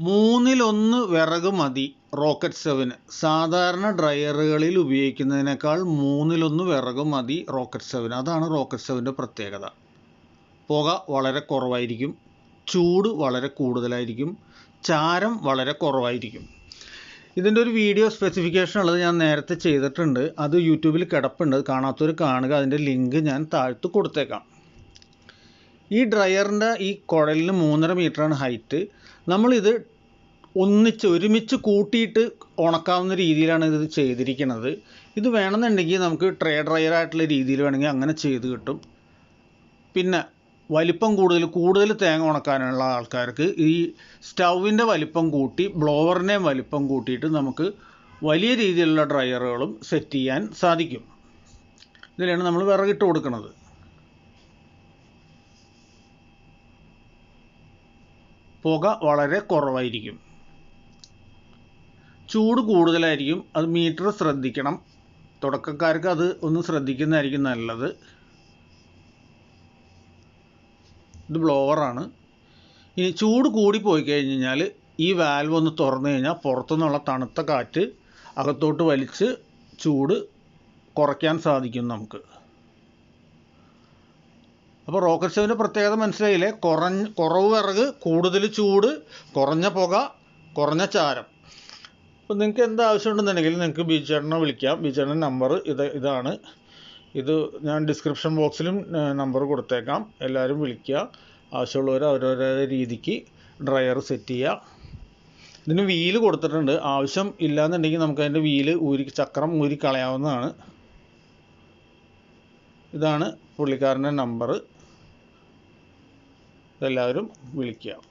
മൂന്നിലൊന്ന് വിറക് മതി റോക്കറ്റ് സെവന്. സാധാരണ ഡ്രയറുകളിൽ ഉപയോഗിക്കുന്നതിനേക്കാൾ മൂന്നിലൊന്ന് വിറക് മതി റോക്കറ്റ് സെവന്. അതാണ് റോക്കറ്റ് സെവന്റെ പ്രത്യേകത. പുക വളരെ കുറവായിരിക്കും ചൂട് വളരെ കൂടുതലായിരിക്കും ചാരം വളരെ കുറവായിരിക്കും. ഇതിന്റെ ഒരു വീഡിയോ സ്പെസിഫിക്കേഷൻ ഉള്ളത് ഞാൻ നേരത്തെ ചെയ്തിട്ടുണ്ട്. അത് യൂട്യൂബിൽ കിടപ്പുണ്ട്. കാണാത്തവർ കാണുക. അതിന്റെ ലിങ്ക് ഞാൻ താഴ്ത്ത് കൊടുത്തേക്കാം. ഈ ഡ്രയറിന്റെ ഈ കുഴലിന് മൂന്നര മീറ്ററാണ് ഹൈറ്റ്. നമ്മളിത് ഒന്നിച്ച് ഒരുമിച്ച് കൂട്ടിയിട്ട് ഉണക്കാവുന്ന രീതിയിലാണ് ഇത് ചെയ്തിരിക്കുന്നത്. ഇത് വേണമെന്നുണ്ടെങ്കിൽ നമുക്ക് ട്രേ ഡ്രയർ ആയിട്ടുള്ള രീതിയിൽ വേണമെങ്കിൽ അങ്ങനെ ചെയ്ത് കിട്ടും. പിന്നെ വലിപ്പം കൂടുതൽ കൂടുതൽ തേങ്ങ ഉണക്കാനുള്ള ആൾക്കാർക്ക് ഈ സ്റ്റൗവിന്റെ വലിപ്പം കൂട്ടി ബ്ലോവറിന്റെയും വലിപ്പം കൂട്ടിയിട്ട് നമുക്ക് വലിയ രീതിയിലുള്ള ഡ്രയറുകളും സെറ്റ് ചെയ്യാൻ സാധിക്കും. ഇതിലാണ് നമ്മൾ വിറകിട്ട് കൊടുക്കുന്നത്. പുക വളരെ കുറവായിരിക്കും. ചൂട് കൂടുതലായിരിക്കും അത് മീറ്റർ ശ്രദ്ധിക്കണം. തുടക്കക്കാർക്ക് അത് ഒന്ന് ശ്രദ്ധിക്കുന്നതായിരിക്കും നല്ലത്. ഇത് ബ്ലോവറാണ്. ഇനി ചൂട് കൂടി പോയി കഴിഞ്ഞ് കഴിഞ്ഞാൽ ഈ വാൽവ് ഒന്ന് തുറന്നു കഴിഞ്ഞാൽ പുറത്തുനിന്നുള്ള തണുത്ത കാറ്റ് അകത്തോട്ട് വലിച്ച് ചൂട് കുറയ്ക്കാൻ സാധിക്കും നമുക്ക്. അപ്പോൾ റോക്കറ്റ് സ്റ്റവിന്റെ പ്രത്യേകത മനസ്സിലായില്ലേ? കുറഞ്ഞ കുറവ് വിറക് കൂടുതൽ ചൂട് കുറഞ്ഞ പുക കുറഞ്ഞ ചാരം. അപ്പോൾ നിങ്ങൾക്ക് എന്ത് ആവശ്യമുണ്ടെന്നുണ്ടെങ്കിൽ നിങ്ങൾക്ക് ബീച്ചേട്ടനെ വിളിക്കാം. ബിജേട്ടന്റെ നമ്പർ ഇത് ഇതാണ്. ഇത് ഞാൻ ഡിസ്ക്രിപ്ഷൻ ബോക്സിലും നമ്പർ കൊടുത്തേക്കാം. എല്ലാവരും വിളിക്കുക. ആവശ്യമുള്ളവർ അവരവരുടെ രീതിക്ക് ഡ്രയർ സെറ്റ് ചെയ്യുക. ഇതിന് വീൽ കൊടുത്തിട്ടുണ്ട്. ആവശ്യം ഇല്ലാന്നുണ്ടെങ്കിൽ നമുക്ക് അതിന്റെ വീൽ ഊരി ചക്രം ഊരി കളയാവുന്നതാണ് ഇതാണ് പുള്ളിക്കാരന്റെ നമ്പർ. എല്ലാവരും വിളിക്കുക.